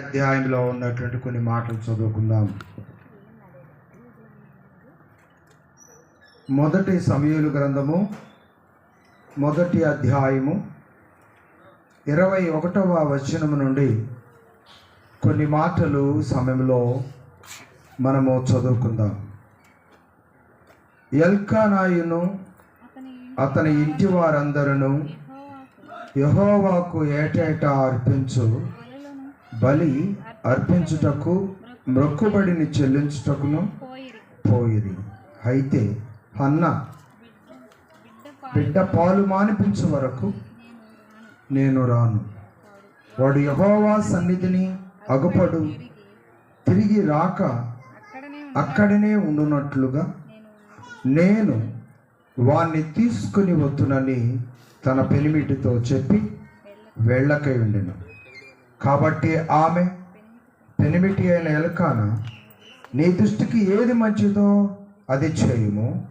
అధ్యాయంలో ఉన్నటువంటి కొన్ని మాటలు చదువుకుందాం. మొదటి సమయలు గ్రంథము మొదటి అధ్యాయము ఇరవై ఒకటవ వచనము నుండి కొన్ని మాటలు సమయంలో మనము చదువుకుందాం. ఎల్కానాయును అతని ఇంటి వారందరూ యహోవాకు ఏటేటా అర్పించు. బలి అర్పించుటకు మొక్కుబడిని చెల్లించుటకును పోయిరి. అయితే అన్న బిడ్డ పాలు మానిపించు వరకు నేను రాను. వాడు యహోవా సన్నిధిని అగుపడు. తిరిగి రాక అక్కడనే ఉండునట్లుగా నేను వాణ్ణి తీసుకుని వద్దునని తన పెనిమిటితో చెప్పి వెళ్ళకై ఉండెను కాబట్టి ఆమె పెనిమిటి అయిన ఎలకాన నీ దృష్టికి ఏది మంచిదో అది చేయుము.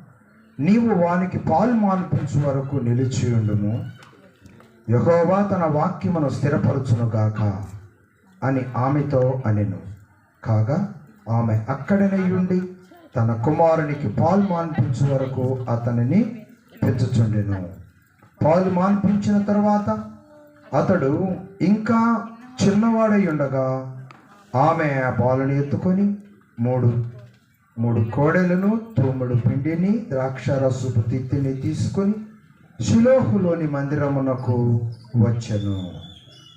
నీవు వానికి పాలు మాన్పించు వరకు నిలిచియుండుము యహోవా తన వాక్యమును స్థిరపరచునుగాక అని ఆమెతో అనెను. కాగా ఆమె అక్కడనే ఉండి తన కుమారునికి పాలు మాన్పించు వరకు అతనిని పెంచుచుండెను. పాలు మాన్పించిన తర్వాత అతడు ఇంకా చిన్నవాడై ఉండగా ఆమె ఆ పాలను ఎత్తుకొని మూడు మూడు కోడెలను తోముడు పిండిని ద్రాక్షారసపు తిత్తిని తీసుకొని శిలోహులోని మందిరమునకు వచ్చెను.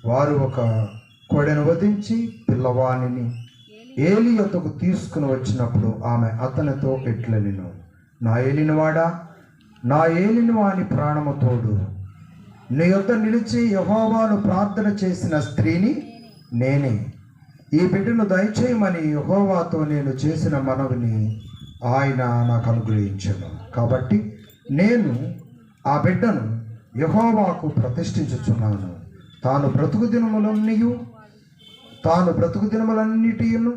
వారు ఒక కోడెను వధించి పిల్లవాణిని ఏలి అతకు తీసుకుని వచ్చినప్పుడు ఆమె అతనితో ఎట్లనిను? నా ఏలినవాడా? నా ఏలినవాని ప్రాణముతోడు నీ యొద్ద నిలిచి యహోవాను ప్రార్థన చేసిన స్త్రీని నేనే. ఈ బిడ్డను దయచేయమని యహోవాతో నేను చేసిన మనవిని ఆయన నాకు అనుగ్రహించను కాబట్టి నేను ఆ బిడ్డను యహోవాకు ప్రతిష్ఠించుచున్నాను. తాను బ్రతుకు దినములన్నీయు తాను బ్రతుకు దినములన్నిటిను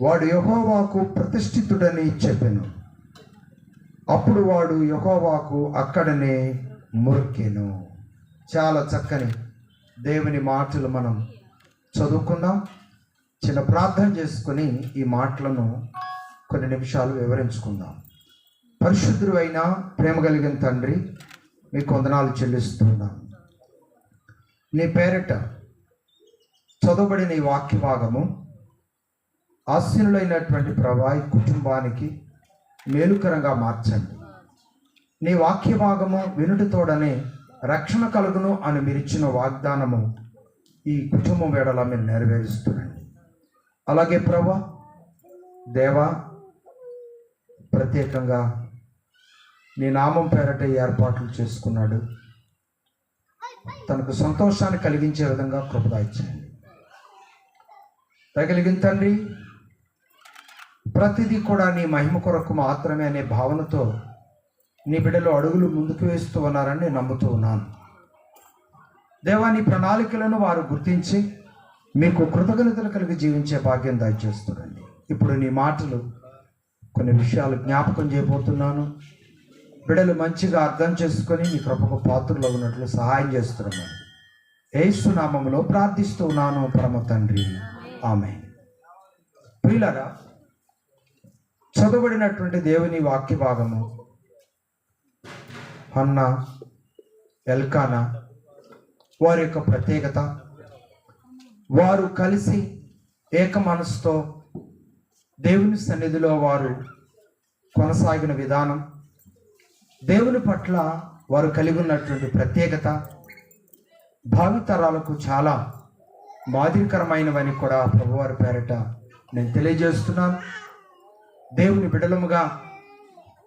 వాడు యహోవాకు ప్రతిష్ఠితుడని చెప్పాను. అప్పుడు వాడు యహోవాకు అక్కడనే మురికెను. చాలా చక్కని దేవుని మాటలు మనం చదువుకుందాం. చిన్న ప్రార్థన చేసుకొని ఈ మాటలను కొన్ని నిమిషాలు వివరించుకుందాం. పరిశుద్ధుడు అయిన ప్రేమ కలిగిన తండ్రి మీకు వందనాలు చెల్లిస్తున్నాం. నీ పేరిట చదవబడిన ఈ వాక్య భాగము ఆశీనులైనటువంటి ప్రభావి కుటుంబానికి మేలుకరంగా మార్చండి. నీ వాక్య భాగము వినుటితోడనే రక్షణ కలుగును అని మీరిచ్చిన వాగ్దానము ఈ కుటుంబం వేడలా మీరు నెరవేరుస్తున్నాండి అలాగే ప్రభా దేవా ప్రత్యేకంగా నీ నామం పేరట ఏర్పాట్లు చేసుకున్నాడు. తనకు సంతోషాన్ని కలిగించే విధంగా కృపదాయించండి తగిలిగిన తండ్రి ప్రతిదీ కూడా నీ మహిమ కొరకు మాత్రమే అనే భావనతో నీ బిడ్డలు అడుగులు ముందుకు వేస్తూ ఉన్నారని నేను నమ్ముతూ ఉన్నాను. దేవా నీ ప్రణాళికలను వారు గుర్తించి మీకు కృతజ్ఞతలు కలిగి జీవించే భాగ్యం దయచేస్తుండండి ఇప్పుడు నీ మాటలు కొన్ని విషయాలు జ్ఞాపకం చేయబోతున్నాను. బిడ్డలు మంచిగా అర్థం చేసుకొని నీ కృపకు పాత్రలో ఉన్నట్లు సహాయం చేస్తున్నాను. ఏసు ప్రార్థిస్తున్నాను పరమ తండ్రి. ఆమె ప్రియులరా చదవబడినటువంటి దేవుని వాక్య భాగము హన్న ఎల్కానా వారి యొక్క ప్రత్యేకత. వారు కలిసి ఏక మనసుతో దేవుని సన్నిధిలో వారు కొనసాగిన విధానం దేవుని పట్ల వారు కలిగి ఉన్నటువంటి ప్రత్యేకత భావితరాలకు చాలా మాదిరికరమైనవని కూడా ప్రభువారి పేరట నేను తెలియజేస్తున్నాను. దేవుని బిడలముగా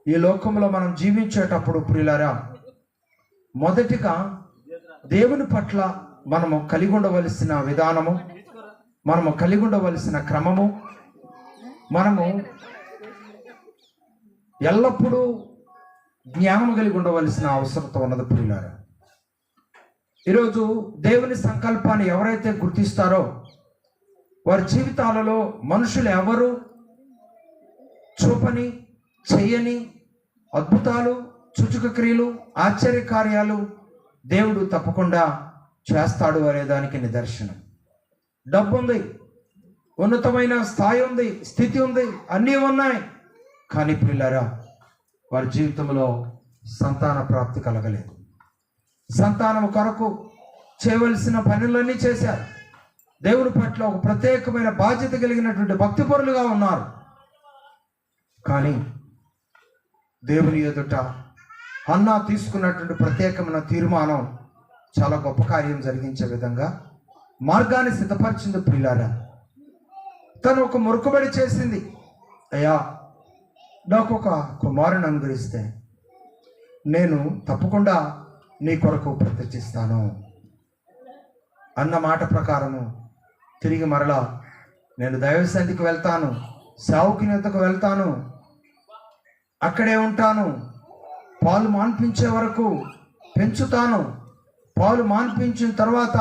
ఈ లోకంలో మనం జీవించేటప్పుడు ప్రియులారా మొదటిగా దేవుని పట్ల మనము కలిగి ఉండవలసిన విధానము మనము కలిగి ఉండవలసిన క్రమము మనము ఎల్లప్పుడూ జ్ఞానం కలిగి ఉండవలసిన అవసరత ఉన్నది ప్రియులారా. ఈరోజు దేవుని సంకల్పాన్ని ఎవరైతే గుర్తిస్తారో వారి జీవితాలలో మనుషులు ఎవరు చూపని చేయని అద్భుతాలు సూచక క్రియలు ఆశ్చర్య కార్యాలు దేవుడు తప్పకుండా చేస్తాడు అనే దానికి నిదర్శనం. డబ్బు ఉంది ఉన్నతమైన స్థాయి ఉంది స్థితి ఉంది అన్నీ ఉన్నాయి. కానీ పిల్లరా వారి జీవితంలో సంతాన ప్రాప్తి కలగలేదు. సంతానం కొరకు చేయవలసిన పనులన్నీ చేశారు. దేవుని పట్ల ఒక ప్రత్యేకమైన బాధ్యత కలిగినటువంటి భక్తిపరులుగా ఉన్నారు. కానీ దేవుని ఎదుట అన్నా తీసుకున్నటువంటి ప్రత్యేకమైన తీర్మానం చాలా గొప్ప కార్యం జరిగించే విధంగా మార్గాన్ని సిద్ధపరిచింది పిల్లారా తను ఒక మురుకుబడి చేసింది. అయ్యా నాకు ఒక కుమారుని అనుగ్రహిస్తే నేను తప్పకుండా నీ కొరకు ప్రత్యర్చిస్తాను అన్న మాట ప్రకారము తిరిగి మరలా నేను దైవసన్నిధికి వెళ్తాను సావుకి వెళ్తాను అక్కడే ఉంటాను. పాలు మాన్పించే వరకు పెంచుతాను. పాలు మాన్పించిన తర్వాత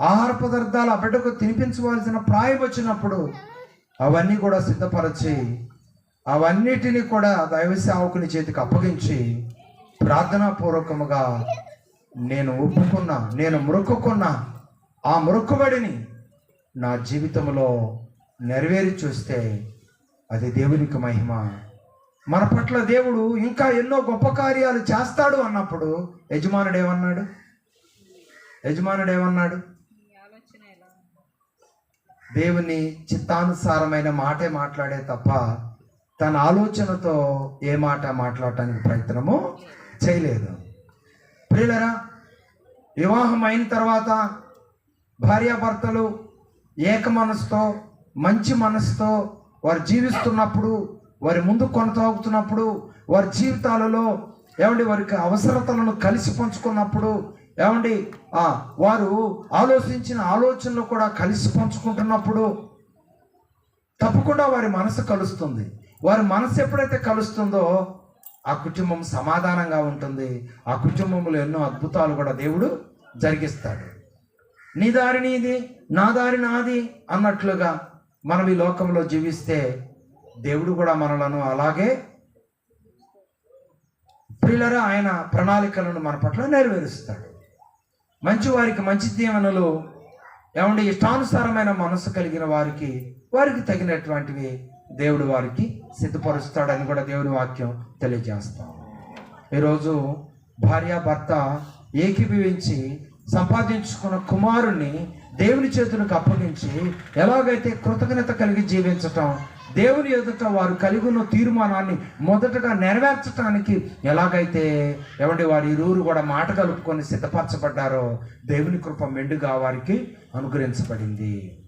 ఆహార పదార్థాలు ఆ బిడ్డకు తినిపించవలసిన ప్రాయం వచ్చినప్పుడు అవన్నీ కూడా సిద్ధపరచి అవన్నిటినీ కూడా దైవ సేవకుని చేతికి అప్పగించి ప్రార్థనాపూర్వకముగా నేను ఒప్పుకున్నా నేను మురుక్కున్నా ఆ మురుక్కుబడిని నా జీవితంలో నెరవేరి చూస్తే అది దేవునికి మహిమ. మన పట్ల దేవుడు ఇంకా ఎన్నో గొప్ప కార్యాలు చేస్తాడు అన్నప్పుడు యజమానుడు ఏమన్నాడు? యజమానుడు ఏమన్నాడు? దేవుని చిత్తానుసారమైన మాటే మాట్లాడే తప్ప తన ఆలోచనతో ఏ మాట మాట్లాడటానికి ప్రయత్నము చేయలేదు. ప్రియులరా వివాహం అయిన తర్వాత భార్యాభర్తలు ఏక మనసుతో మంచి మనసుతో వారు జీవిస్తున్నప్పుడు వారి ముందు కొనసాగుతున్నప్పుడు వారి జీవితాలలో ఏమండి వారికి అవసరతలను కలిసి పంచుకున్నప్పుడు ఏమండి వారు ఆలోచించిన ఆలోచనలు కూడా కలిసి పంచుకుంటున్నప్పుడు తప్పకుండా వారి మనసు కలుస్తుంది. వారి మనసు ఎప్పుడైతే కలుస్తుందో ఆ కుటుంబం సమాధానంగా ఉంటుంది. ఆ కుటుంబంలో ఎన్నో అద్భుతాలు కూడా దేవుడు జరిగిస్తాడు. నీ దారి నీది నా దారి నాది అన్నట్లుగా మనం ఈ లోకంలో జీవిస్తే దేవుడు కూడా మనలను అలాగే ప్రియులరా ఆయన ప్రణాళికలను మన పట్ల నెరవేరుస్తాడు. మంచి వారికి మంచి దీవెనలు ఏమంటే ఇష్టానుసారమైన మనసు కలిగిన వారికి వారికి తగినటువంటివి దేవుడు వారికి సిద్ధపరుస్తాడని కూడా దేవుడి వాక్యం తెలియజేస్తాం ఈరోజు భార్య భర్త ఏకీభవించి సంపాదించుకున్న కుమారుణ్ణి దేవుని చేతులకు అప్పగించి ఎలాగైతే కృతజ్ఞత కలిగి జీవించటం దేవుని ఎదుట వారు కలిగి ఉన్న తీర్మానాన్ని మొదటగా నెరవేర్చడానికి ఎలాగైతే ఏమండి వారి ఇరువురు కూడా మాట కలుపుకొని సిద్ధపరచబడ్డారో దేవుని కృప మెండుగా వారికి అనుగ్రహించబడింది.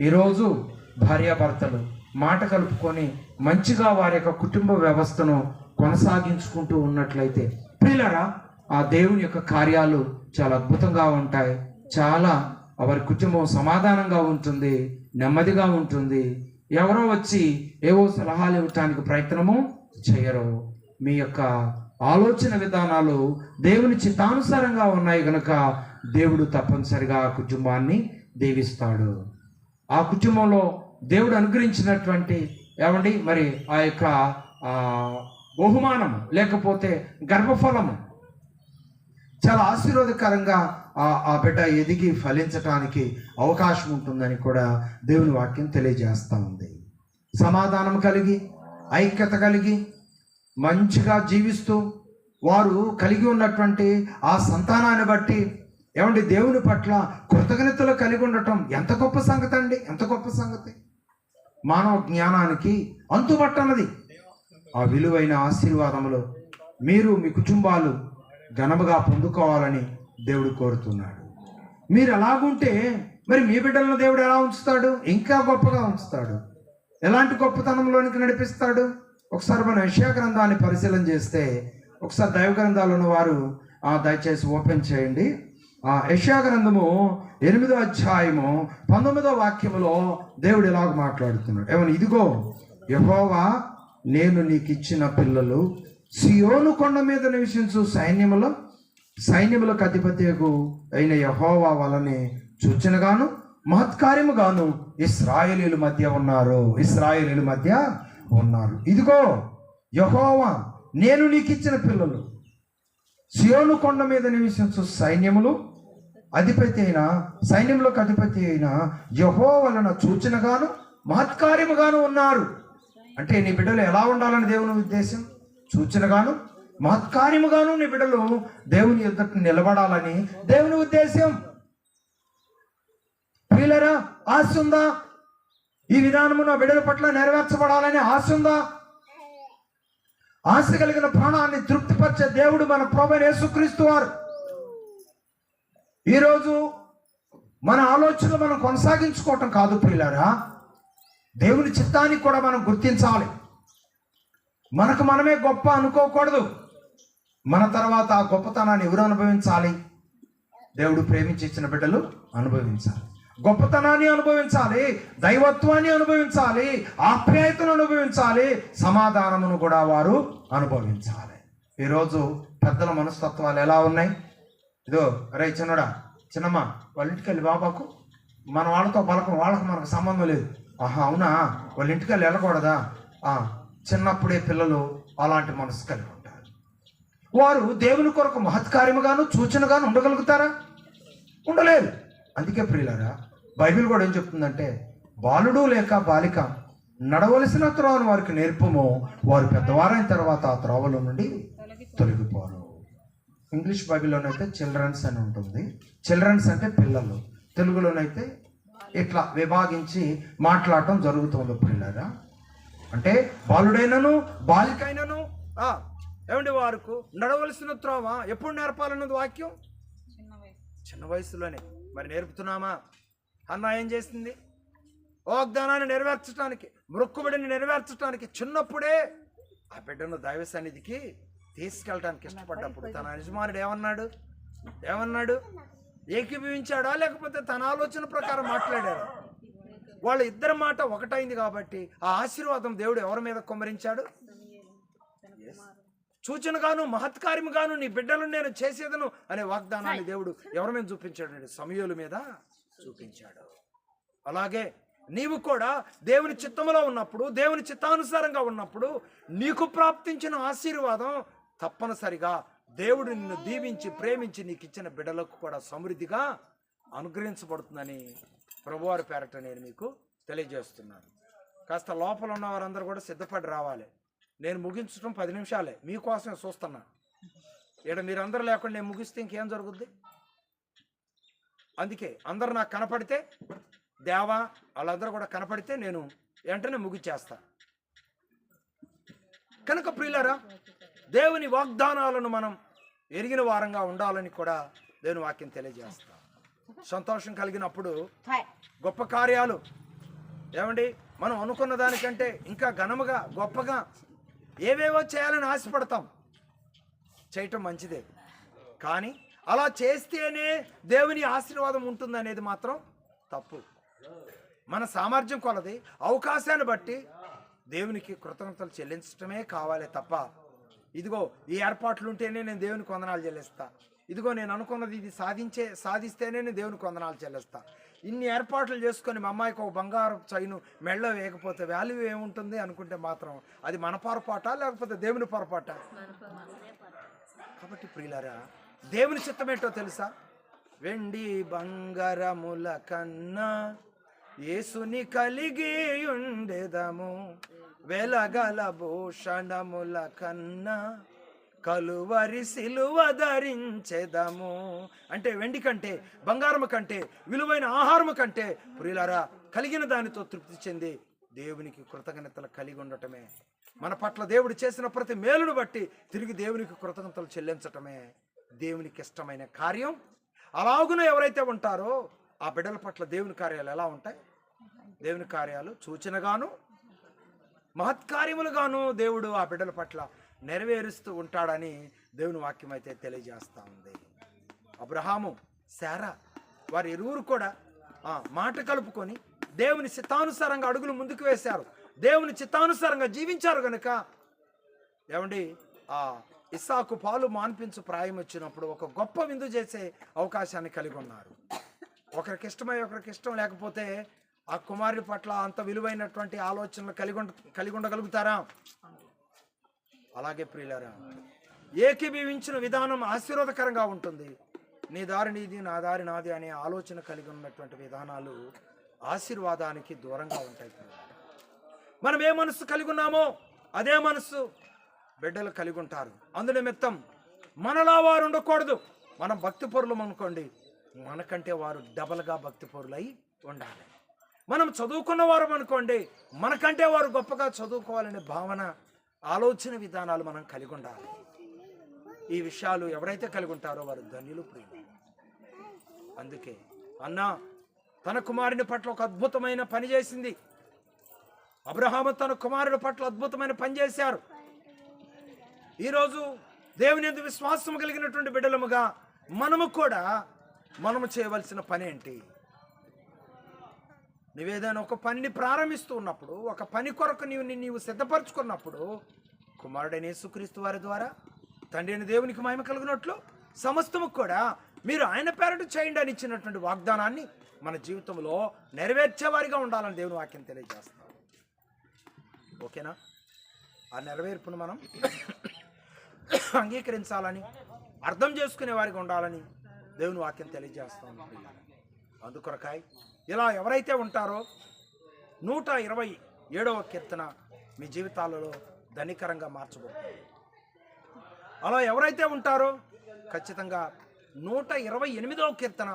ఈరోజు భార్యాభర్తలు మాట కలుపుకొని మంచిగా వారి యొక్క కుటుంబ వ్యవస్థను కొనసాగించుకుంటూ ఉన్నట్లయితే ప్రిల్లరా ఆ దేవుని యొక్క కార్యాలు చాలా అద్భుతంగా ఉంటాయి. చాలా వారి కుటుంబం సమాధానంగా ఉంటుంది నెమ్మదిగా ఉంటుంది. ఎవరో వచ్చి ఏవో సలహాలు ఇవ్వటానికి ప్రయత్నము చేయరు. మీ యొక్క ఆలోచన విధానాలు దేవుని చిత్తానుసారంగా ఉన్నాయి కనుక దేవుడు తప్పనిసరిగా ఆ కుటుంబాన్ని దీవిస్తాడు. ఆ కుటుంబంలో దేవుడు అనుగ్రహించినటువంటి ఏమండి? మరి ఆ యొక్క బహుమానం లేకపోతే గర్భఫలము చాలా ఆశీర్వాదకరంగా ఆ ఆ బిడ్డ ఎదిగి ఫలించటానికి అవకాశం ఉంటుందని కూడా దేవుని వాక్యం తెలియజేస్తూ ఉంది. సమాధానం కలిగి ఐక్యత కలిగి మంచిగా జీవిస్తూ వారు కలిగి ఉన్నటువంటి ఆ సంతానాన్ని బట్టి ఏమండి దేవుని పట్ల కృతజ్ఞతలు కలిగి ఉండటం ఎంత గొప్ప సంగతి అండి ఎంత గొప్ప సంగతి. మానవ జ్ఞానానికి అంతుపట్టనది ఆ విలువైన ఆశీర్వాదములు మీరు మీ కుటుంబాలు ఘనముగా పొందుకోవాలని దేవుడు కోరుతున్నాడు. మీరు అలాగుంటే మరి మీ బిడ్డలను దేవుడు ఎలా ఉంచుతాడు? ఇంకా గొప్పగా ఉంచుతాడు. ఎలాంటి గొప్పతనంలోనికి నడిపిస్తాడు? ఒకసారి మన యెషయా గ్రంథాన్ని పరిశీలన చేస్తే ఒకసారి దైవ గ్రంథాలు ఉన్నవారు ఆ, దయచేసి ఓపెన్ చేయండి. ఆ యశా గ్రంథము ఎనిమిదో అధ్యాయము పంతొమ్మిదో వాక్యములో దేవుడు ఇలాగ మాట్లాడుతున్నాడు. ఏమని? ఇదిగో యహోవా నేను నీకు ఇచ్చిన పిల్లలు సియోను కొండ మీద నివసించు సైన్యములో సైన్యములకు అధిపతియకు అయిన యహోవా వలనే సూచనగాను మహత్కార్యముగాను ఇస్రాయేలీల మధ్య ఉన్నారు. ఇస్రాయేలీల మధ్య ఉన్నారు. ఇదిగో యహోవా నేను నీకు ఇచ్చిన పిల్లలు. సియోను కొండ మీద నివసించు సైన్యములు అధిపతి అయిన సైన్యంలోకి అధిపతి అయిన యహో వలన సూచనగాను మహత్కార్యముగాను ఉన్నారు. అంటే నీ బిడ్డలు ఎలా ఉండాలని దేవుని ఉద్దేశం? సూచనగాను మహత్కార్యముగాను నీ బిడ్డలు దేవుని ఎదుట నిలబడాలని దేవుని ఉద్దేశం ప్రియులరా ఆశ ఉందా ఈ విధానము నా బిడ్డల పట్ల నెరవేర్చబడాలని ఆశ ఉందా ఆశ కలిగిన ప్రాణాన్ని తృప్తిపరిచే దేవుడు మన ప్రభు యేసుక్రీస్తు వారు. ఈరోజు మన ఆలోచనలు మనం కొనసాగించుకోవటం కాదు ప్రియులారా. దేవుని చిత్తానికి కూడా మనం గుర్తించాలి. మనకు మనమే గొప్ప అనుకోకూడదు. మన తర్వాత ఆ గొప్పతనాన్ని ఎవరు అనుభవించాలి? దేవుడు ప్రేమించి ఇచ్చిన బిడ్డలు అనుభవించాలి. గొప్పతనాన్ని అనుభవించాలి దైవత్వాన్ని అనుభవించాలి ఆప్యాయతను అనుభవించాలి సమాధానమును కూడా వారు అనుభవించాలి. ఈరోజు పెద్దల మనస్తత్వాలు ఎలా ఉన్నాయి? ఇదో రే చిన్నడా చిన్నమ్మ వాళ్ళ ఇంటికి వెళ్ళి బాబాకు. మన వాళ్ళతో పలకం వాళ్ళకు మనకు సంబంధం లేదు. ఆహా అవునా? వాళ్ళ ఇంటికి వెళ్ళి వెళ్ళకూడదా? ఆ, చిన్నప్పుడే పిల్లలు అలాంటి మనసు కలిగి ఉంటారు. వారు దేవుని కొరకు మహత్కార్యముగాను సూచనగాను ఉండగలుగుతారా? ఉండలేదు అందుకే ప్రియులారా బైబిల్ కూడా ఏం చెప్తుందంటే బాలుడు లేక బాలిక నడవలసిన త్రోవను వారికి నేర్పము. వారు పెద్దవారైన తర్వాత ఆ త్రోవలో నుండి తొలగిపోరు. ఇంగ్లీష్ బైబిల్లోనైతే చిల్డ్రన్స్ అని ఉంటుంది. చిల్డ్రన్స్ అంటే పిల్లలు. తెలుగులోనైతే ఇట్లా విభాగించి మాట్లాడటం జరుగుతుంది పిల్లరా అంటే బాలుడైనను బాలికైనను ఆ, ఏమండి వారికి? నడవలసిన త్రోవ ఎప్పుడు నేర్పాలన్నది వాక్యం? చిన్న వయసులోనే. మరి నేర్పుతున్నామా? అన్న ఏం చేసింది? వాగ్దానాన్ని నెరవేర్చడానికి మృక్కుబడిని నెరవేర్చడానికి చిన్నప్పుడే ఆ బిడ్డను దైవ సన్నిధికి తీసుకెళ్ళడానికి ఇష్టపడ్డప్పుడు తన యజమానుడు ఏమన్నాడు? ఏమన్నాడు? ఏకీభవించాడా? లేకపోతే తన ఆలోచన ప్రకారం మాట్లాడాడా వాళ్ళ ఇద్దరి మాట ఒకటైంది కాబట్టి ఆ ఆశీర్వాదం దేవుడు ఎవరి మీద కుమ్మరించాడు? సూచనగాను మహత్కార్యముగాను నీ బిడ్డలను నేను చేసేదను అనే వాగ్దానాన్ని దేవుడు ఎవరి మీద చూపించాడు సమయుల మీద చూపించాడు. అలాగే నీవు కూడా దేవుని చిత్తములో ఉన్నప్పుడు దేవుని చిత్తానుసారంగా ఉన్నప్పుడు నీకు ప్రాప్తించిన ఆశీర్వాదం తప్పనిసరిగా దేవుడు నిన్ను దీవించి ప్రేమించి నీకు ఇచ్చిన బిడ్డలకు కూడా సమృద్ధిగా అనుగ్రహించబడుతుందని ప్రభువారి పేరట నేను మీకు తెలియజేస్తున్నాను. కాస్త లోపల ఉన్న వారందరూ కూడా సిద్ధపడి రావాలి. నేను ముగించడం పది నిమిషాలే. మీకోసం చూస్తున్నా. ఇక్కడ మీరందరూ లేకుండా నేను ముగిస్తే ఇంకేం జరుగుద్ది? అందుకే అందరు నాకు కనపడితే దేవా వాళ్ళందరూ కూడా కనపడితే నేను వెంటనే ముగిచ్చేస్తా. కనుక ప్రియులరా దేవుని వాగ్దానాలను మనం ఎరిగిన వారంగా ఉండాలని కూడా దేవుని వాక్యం తెలియజేస్తా. సంతోషం కలిగినప్పుడు గొప్ప కార్యాలు. ఏమండి? మనం అనుకున్న దానికంటే ఇంకా ఘనముగా గొప్పగా ఏవేవో చేయాలని ఆశపడతాం. చేయటం మంచిదే. కానీ అలా చేస్తేనే దేవుని ఆశీర్వాదం ఉంటుందనేది మాత్రం తప్పు. మన సామర్థ్యం కొలది. అవకాశాన్ని బట్టి దేవునికి కృతజ్ఞతలు చెల్లించడమే కావాలి తప్ప. ఇదిగో ఈ ఏర్పాట్లు ఉంటేనే నేను దేవునికి వందనాలు చెల్లిస్తా. ఇదిగో నేను అనుకున్నది ఇది సాధించే సాధిస్తేనే నేను దేవుని కొందనాలు చెల్లిస్తా. ఇన్ని ఏర్పాట్లు చేసుకొని మా అమ్మాయికి ఒక బంగారు చైను మెళ్ళ వేయకపోతే వాల్యూ ఏముంటుంది అనుకుంటే మాత్రం అది మన పొరపాట లేకపోతే దేవుని పొరపాట? కాబట్టి ప్రియులారా దేవుని చిత్తమేంటో తెలుసా? వెండి బంగారముల కన్నా యేసుని కలిగి ఉండేదము. వెలగల భూషణముల కన్నా కలువరి సిలువ ధరించెదము. అంటే వెండి కంటే బంగారము కంటే విలువైన ఆహారము కంటే ప్రియులారా కలిగిన దానితో తృప్తి చెంది దేవునికి కృతజ్ఞతలు కలిగి ఉండటమే. మన పట్ల దేవుడు చేసిన ప్రతి మేలును బట్టి తిరిగి దేవునికి కృతజ్ఞతలు చెల్లించటమే దేవునికి ఇష్టమైన కార్యం. అలాగున ఎవరైతే ఉంటారో ఆ బిడ్డల పట్ల దేవుని కార్యాలు ఎలా ఉంటాయి? దేవుని కార్యాలు సూచనగాను మహత్కార్యములుగాను దేవుడు ఆ బిడ్డల పట్ల నెరవేరుస్తూ ఉంటాడని దేవుని వాక్యం అయితే తెలియజేస్తూ ఉంది. అబ్రహాము శారా వారి ఇరువురు కూడా మాట కలుపుకొని దేవుని చిత్తానుసారంగా అడుగులు ముందుకు వేశారు. దేవుని చిత్తానుసారంగా జీవించారు కనుక ఏమండి ఆ ఇస్సాకు పాలు మాన్పించు ప్రాయం వచ్చినప్పుడు ఒక గొప్ప విందు చేసే అవకాశాన్ని కలిగి ఉన్నారు. ఒకరికి ఇష్టమై ఒకరికి ఇష్టం లేకపోతే ఆ కుమారుడి పట్ల అంత విలువైనటువంటి ఆలోచనలు కలిగి ఉండ కలిగి ఉండగలుగుతారా? అలాగే ప్రియులారా ఏకీభవించిన విధానం ఆశీర్వాదకరంగా ఉంటుంది. నీ దారి నీది నా దారి నాది అనే ఆలోచన కలిగి ఉన్నటువంటి విధానాలు ఆశీర్వాదానికి దూరంగా ఉంటాయి మనం ఏ మనస్సు కలిగి ఉన్నామో అదే మనస్సు బిడ్డలు కలిగి ఉంటారు. అందునిమిత్తం మనలా వారు ఉండకూడదు. మనం భక్తి పరులం అనుకోండి మనకంటే వారు డబల్గా భక్తి పరులై ఉండాలి. మనం చదువుకున్న వారు అనుకోండి మనకంటే వారు గొప్పగా చదువుకోవాలనే భావన ఆలోచన విధానాలు మనం కలిగి ఉండాలి. ఈ విషయాలు ఎవరైతే కలిగి ఉంటారో వారు ధన్యులు ప్రేమ అందుకే అన్న తన కుమారుని పట్ల ఒక అద్భుతమైన పని చేసింది. అబ్రహాము తన కుమారుడి పట్ల అద్భుతమైన పని చేశారు. ఈరోజు దేవుని ఎందు విశ్వాసం కలిగినటువంటి బిడ్డలముగా మనము కూడా మనము చేయవలసిన పని ఏంటి నువ్వేదైనా ఒక పనిని ప్రారంభిస్తూ ఉన్నప్పుడు ఒక పని కొరకు నీవు నీవు సిద్ధపరచుకున్నప్పుడు కుమారుడైన యేసుక్రీస్తు వారి ద్వారా తండ్రి అయిన దేవునికి మహిమ కలిగినట్లు సమస్తము కూడా మీరు ఆయన పేరట చేయండి అని ఇచ్చినటువంటి వాగ్దానాన్ని మన జీవితంలో నెరవేర్చేవారిగా ఉండాలని దేవుని వాక్యం తెలియజేస్తాం. ఓకేనా? ఆ నెరవేర్పును మనం అంగీకరించాలని అర్థం చేసుకునే వారికి ఉండాలని దేవుని వాక్యం తెలియజేస్తాం. అందుకొరకాయ ఇలా ఎవరైతే ఉంటారో నూట ఇరవై ఏడవ కీర్తన మీ జీవితాలలో ధనికరంగా మార్చబడుతుంది. అలా ఎవరైతే ఉంటారో ఖచ్చితంగా నూట ఇరవై ఎనిమిదవ కీర్తన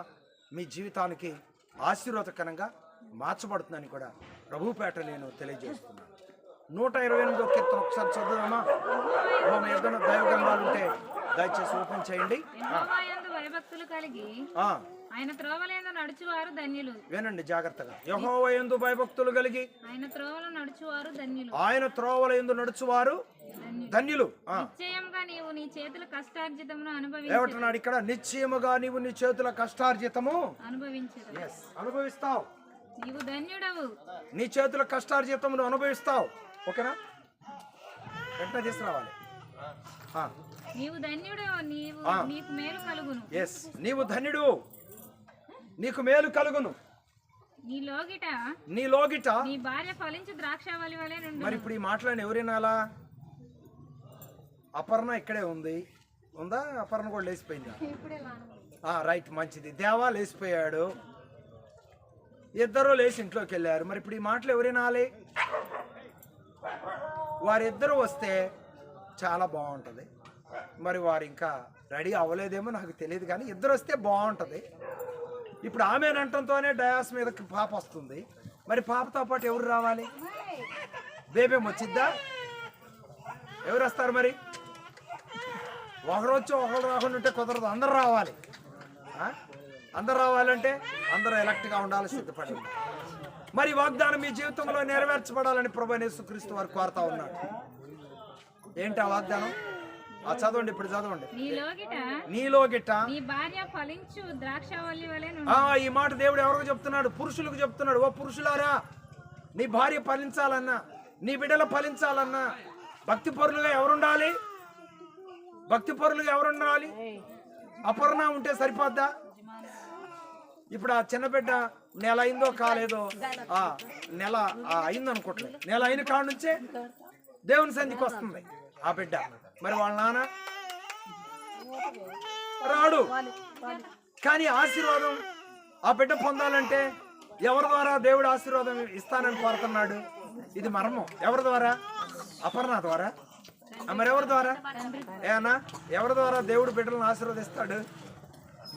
మీ జీవితానికి ఆశీర్వాదకరంగా మార్చబడుతుందని కూడా ప్రభుపేట నేను తెలియజేస్తున్నాను. నూట ఇరవై ఎనిమిదో కీర్తన ఒకసారి చదువుదామా? అమ్మా, మీ ఏదైనా ఉంటే దయచేసి ఓపెన్ చేయండి. కలిగి ఆయన త్రోవలందు నడుచువారు ధన్యులు. వినండి జాగ్రత్తగా. యహోవ ఎందు భయభక్తులు కలిగి ఆయన త్రోవలు నడుచువారు ధన్యులు. ఆయన త్రోవల ఎందు నడుచువారు ధన్యులు. నిశ్చయంగా నీవు నీ చేతుల కష్టార్జితమును అనుభవించ ఏమంటున్నాడు ఇక్కడ? నిశ్చయముగా నీవు నీ చేతుల కష్టార్జితము అనుభవించదు అనుభవిస్తావు. నీవు ధన్యుడవు. నీ చేతుల కష్టార్జితమును అనుభవిస్తావు. ఓకేనా? వెంటనే తీసుకురావాలి. నీవు ధన్యుడవు. నీవు నీకు మేలు కలుగును. ఎస్ నీవు ధన్యుడు. నీకు మేలు కలుగును. నీ లోగిట? నీ లోగిట? నీ భార్య ఫలించు ద్రాక్షావళి వలె నుండు మరి ఇప్పుడు ఈ మాటలను ఎవరినాలా అపర్ణ ఇక్కడే ఉంది. ఉందా? అపర్ణ కూడా లేచిపోయిందా? రైట్ మంచిది. దేవా లేచిపోయాడు. ఇద్దరు లేచి ఇంట్లోకి వెళ్ళారు. మరి ఇప్పుడు ఈ మాటలు ఎవరినాలి వారిద్దరూ వస్తే చాలా బాగుంటుంది. మరి వారు ఇంకా రెడీ అవ్వలేదేమో నాకు తెలియదు కానీ ఇద్దరు వస్తే బాగుంటుంది. ఇప్పుడు ఆమె అనటంతోనే డయాస్ మీదకి పాప వస్తుంది. మరి పాపతో పాటు ఎవరు రావాలి? బేబేం వచ్చిద్దా? ఎవరు వస్తారు మరి? ఒకరు వచ్చి ఒకరు రాకుండా ఉంటే కుదరదు. అందరు రావాలి. అందరు రావాలంటే అందరూ ఎలక్ట్గా ఉండాలి సిద్ధపడి మరి వాగ్దానం మీ జీవితంలో నెరవేర్చబడాలని ప్రభు నేసుక్రీస్తు వారు కోరుతా ఉన్నాడు ఏంటి ఆ వాగ్దానం? చదవండి ఇప్పుడు చదవండి. నీ లోగిట నీలో గిట్ట నీ భార్య ఫలించు ద్రాక్షావళి వలె నుండు ఆ ఈ మాట దేవుడు ఎవరికి చెప్తున్నాడు? పురుషులకు చెప్తున్నాడు. ఓ పురుషులారా నీ భార్య ఫలించాలన్నా నీ బిడ్డలు ఫలించాలన్నా భక్తి పరులుగా ఎవరుండాలి? భక్తి పరులుగా ఎవరుండాలి? అపర్ణ ఉంటే సరిపోద్దా? ఇప్పుడు ఆ చిన్న బిడ్డ నెల అయిందో కాలేదో ఆ నెల ఆ అయింది అనుకోవట్లేదు నెల అయిన కాడ నుంచే దేవుని సంధికి వస్తుంది ఆ బిడ్డ. మరి వాళ్ళ నాన్న? రాడు. కానీ ఆశీర్వాదం ఆ బిడ్డ పొందాలంటే ఎవరి ద్వారా దేవుడు ఆశీర్వాదం ఇస్తానని కోరుతున్నాడు? ఇది మర్మం. ఎవరి ద్వారా? అపర్ణ ద్వారా. మరెవరి ద్వారా? ఏనా ఎవరి ద్వారా దేవుడు బిడ్డలను ఆశీర్వదిస్తాడు?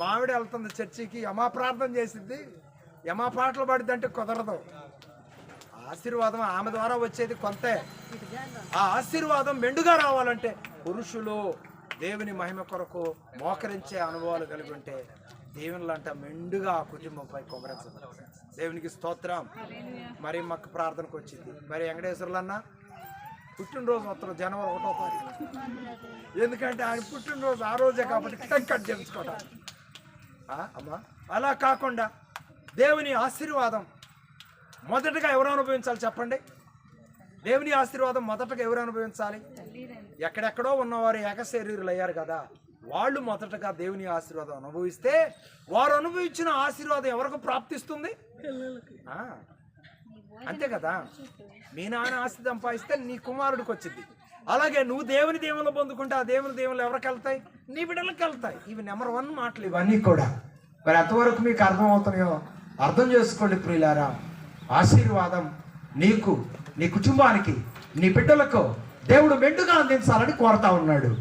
మావిడ వెళ్తుంది చర్చికి యమా ప్రార్థన చేసింది యమా పాటలు పడిద్దంటే కుదరదు. ఆశీర్వాదం ఆమె ద్వారా వచ్చేది కొంతే. ఆ ఆశీర్వాదం మెండుగా రావాలంటే పురుషులు దేవుని మహిమ కొరకు మోకరించే అనుభవాలు కలిగి ఉంటే దేవునిలంట మెండుగా ఆ కుటుంబంపై కొమరించదు దేవునికి స్తోత్రం. మరి మాకు ప్రార్థనకు వచ్చింది. మరి వెంకటేశ్వరులన్న పుట్టినరోజు మొత్తం జనవరి ఒకటో తారీఖు. ఎందుకంటే ఆయన పుట్టినరోజు ఆ రోజే కాబట్టి కేక్ కట్ చేయించుకోవడానికి అమ్మా అలా కాకుండా దేవుని ఆశీర్వాదం మొదటగా ఎవరు అనుభవించాలి చెప్పండి? దేవుని ఆశీర్వాదం మొదటగా ఎవరు అనుభవించాలి? ఎక్కడెక్కడో ఉన్నవారు ఏకశరీరులు అయ్యారు కదా. వాళ్ళు మొదటగా దేవుని ఆశీర్వాదం అనుభవిస్తే వారు అనుభవించిన ఆశీర్వాదం ఎవరికి ప్రాప్తిస్తుంది? ఆ, అంతే కదా. మీ నాన్న ఆస్తి సంపాదిస్తే నీ కుమారుడికి వచ్చింది. అలాగే నువ్వు దేవుని దేవుళ్ళు పొందుకుంటే ఆ దేవుని దేవుళ్ళు ఎవరికి వెళ్తాయి? నీ బిడ్డలకు వెళ్తాయి. ఇవి నెంబర్ వన్ మాటలు ఇవన్నీ. కూడా. మరి ఎంతవరకు మీకు అర్థం అవుతున్నాయో అర్థం చేసుకోండి ప్రియులారా. ఆశీర్వాదం నీకు నీ కుటుంబానికి నీ బిడ్డలకు దేవుడు మెండుగా అందించాలని కోరుతా ఉన్నాడు.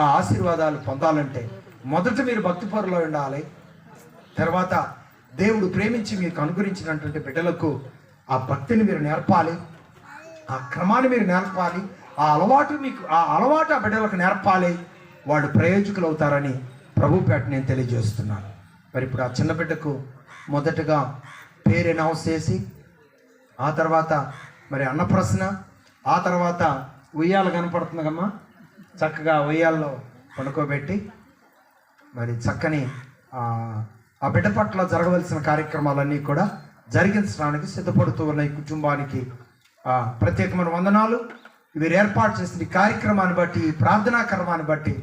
ఆ ఆశీర్వాదాలు పొందాలంటే మొదట మీరు భక్తి పరులో ఉండాలి. తర్వాత దేవుడు ప్రేమించి మీకు అనుగ్రహించినటువంటి బిడ్డలకు ఆ భక్తిని మీరు నేర్పాలి. ఆ క్రమాన్ని మీరు నేర్పాలి. ఆ అలవాటు మీకు ఆ అలవాటు ఆ బిడ్డలకు నేర్పాలి. వాడు ప్రయోజకులు అవుతారని ప్రభు పేట నేను తెలియజేస్తున్నాను. మరి ఇప్పుడు ఆ చిన్న బిడ్డకు మొదటగా పేరు అనౌన్స్ చేసి ఆ తర్వాత మరి అన్నప్రశ్న ఆ తర్వాత ఉయ్యాల కనపడుతుందమ్మా చక్కగా ఉయ్యాల్లో పడుకోబెట్టి మరి చక్కని ఆ, బిడ్డ పట్ల జరగవలసిన కార్యక్రమాలన్నీ కూడా జరిగించడానికి సిద్ధపడుతూ ఉన్న ఈ కుటుంబానికి ప్రత్యేకమైన వందనాలు. వీరు ఏర్పాటు చేసిన ఈ కార్యక్రమాన్ని బట్టి ఈ ప్రార్థనా క్రమాన్ని బట్టి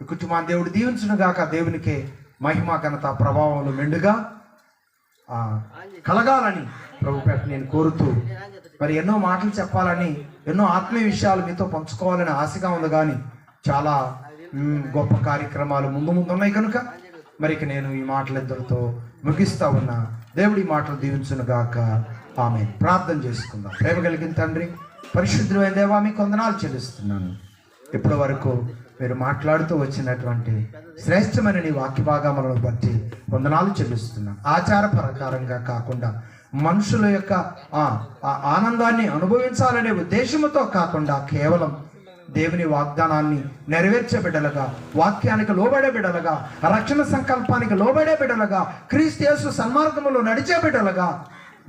ఈ కుటుంబాన్ని దేవుడు దీవించును గాక దేవునికే మహిమ ఘనత ప్రభావంలో మెండుగా. కలగాలని ప్రభు పేట నేను కోరుతూ మరి ఎన్నో మాటలు చెప్పాలని ఎన్నో ఆత్మీయ విషయాలు మీతో పంచుకోవాలని ఆశగా ఉంది కానీ చాలా గొప్ప కార్యక్రమాలు ముందు ముందు ఉన్నాయి కనుక మరి ఇక నేను ఈ మాటలు ఇద్దరితో ముగిస్తా ఉన్నా. దేవుడి మాటలు దీవించును గాక. ఆమె ప్రార్థన చేసుకుందాం. ప్రేమ కలిగిన తండ్రి పరిశుద్ధమైన దేవా మీకు వందనాలు చెల్లిస్తున్నాను. ఇప్పటి వరకు మీరు మాట్లాడుతూ వచ్చినటువంటి శ్రేష్టమైన నీ వాక్య భాగములను బట్టి వందనాలు చెల్లిస్తున్నాను ఆచార ప్రకారంగా కాకుండా మనుషుల యొక్క ఆనందాన్ని అనుభవించాలనే ఉద్దేశంతో కాకుండా కేవలం దేవుని వాగ్దానాన్ని నెరవేర్చే బిడ్డలుగా వాక్యానికి లోబడే బిడ్డలుగా రక్షణ సంకల్పానికి లోబడే బిడ్డలుగా క్రీస్తు సన్మార్గంలో సన్మార్గములో నడిచే బిడ్డలుగా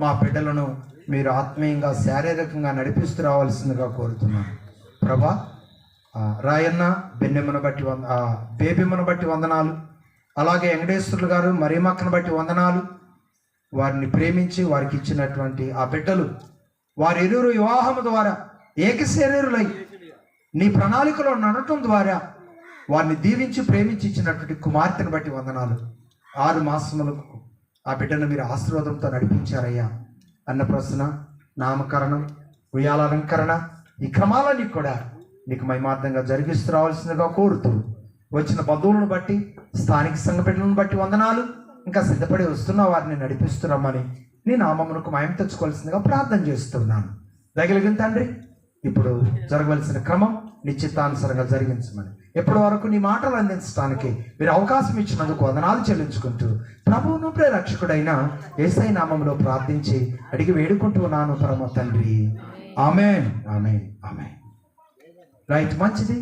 మా బిడ్డలను మీరు ఆత్మీయంగా శారీరకంగా నడిపిస్తూ రావాల్సిందిగా కోరుతున్నాను ప్రభా రాయన్న బెన్నెమ్మను బట్టి వంద బేబిమ్మను బట్టి వందనాలు. అలాగే వెంకటేశ్వరులు గారు మరీమక్కను బట్టి వందనాలు. వారిని ప్రేమించి వారికి ఇచ్చినటువంటి ఆ బిడ్డలు వారి ఇరువురు వివాహం ద్వారా ఏకశరీరులై నీ ప్రణాళికలో నడటం ద్వారా వారిని దీవించి ప్రేమించి ఇచ్చినటువంటి కుమార్తెను బట్టి వందనాలు. ఆరు మాసములకు ఆ బిడ్డను మీరు ఆశీర్వాదంతో నడిపించారయ్యా. అన్న ప్రశ్న నామకరణం ఉయ్యాలంకరణ ఈ క్రమాలన్నీ కూడా నీకు మహిమార్థంగా జరిగిస్తూ రావాల్సిందిగా కోరుతూ వచ్చిన బంధువులను బట్టి స్థానిక సంఘ బిడ్డలను బట్టి వందనాలు. ఇంకా సిద్ధపడి వస్తున్న వారిని నడిపిస్తున్నామని నీ నామమునకు మాయం తెచ్చుకోవాల్సిందిగా ప్రార్థన చేస్తున్నాను. దగిలిగిన తండ్రి ఇప్పుడు జరగవలసిన క్రమం నిశ్చితానుసరంగా జరిగించమని ఎప్పటి వరకు నీ మాటలు అందించడానికి మీరు అవకాశం ఇచ్చినందుకు వందనాలు చెల్లించుకుంటూ ప్రభువును ప్రేరక్షకుడైన ఏసై నామంలో ప్రార్థించి అడిగి వేడుకుంటూ ఉన్నాను పరమ తండ్రి. ఆమె ఆమె ఆమె రైట్ మంచిది